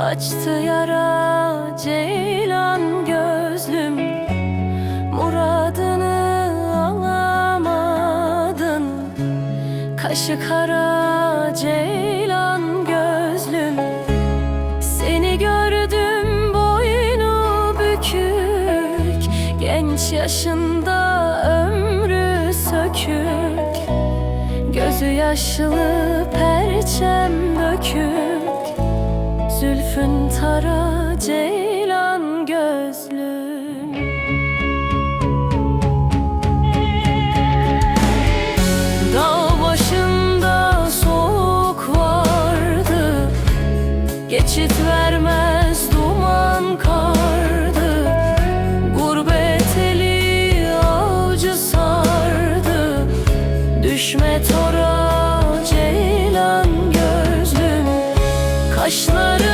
Açtı yara ceylan gözlüm. Muradını alamadın. Kaşı kara ceylan gözlüm. Seni gördüm boynu bükük. Genç yaşında ömrü sökük. Gözü yaşlı perçem dökük Zülfün tara ceylan gözlüm. Dağ başında soğuk vardı. Geçit vermez duman kardı. Gurbet eli avcı sardı. Düşme tora ceylan gözlüm. Kaşlarının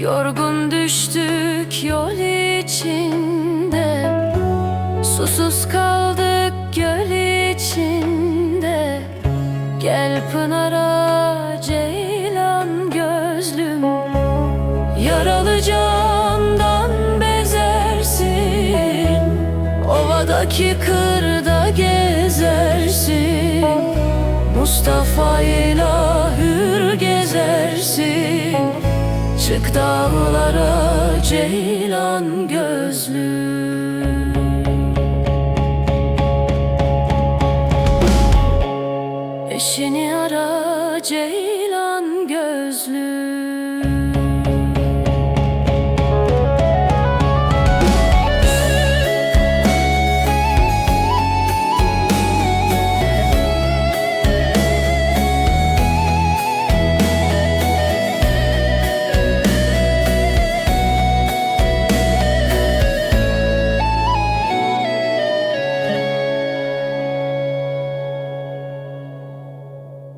Yorgun düştük yol içinde. Susuz kaldık göl içinde. Gel Pınar'a ceylan gözlüm. Yaralı candan bezersin. Ovadaki kırda gezersin. Mustafa ile hür gezersin Çık dağlara ceylan gözlü. Eşini ara ceylan gözlü.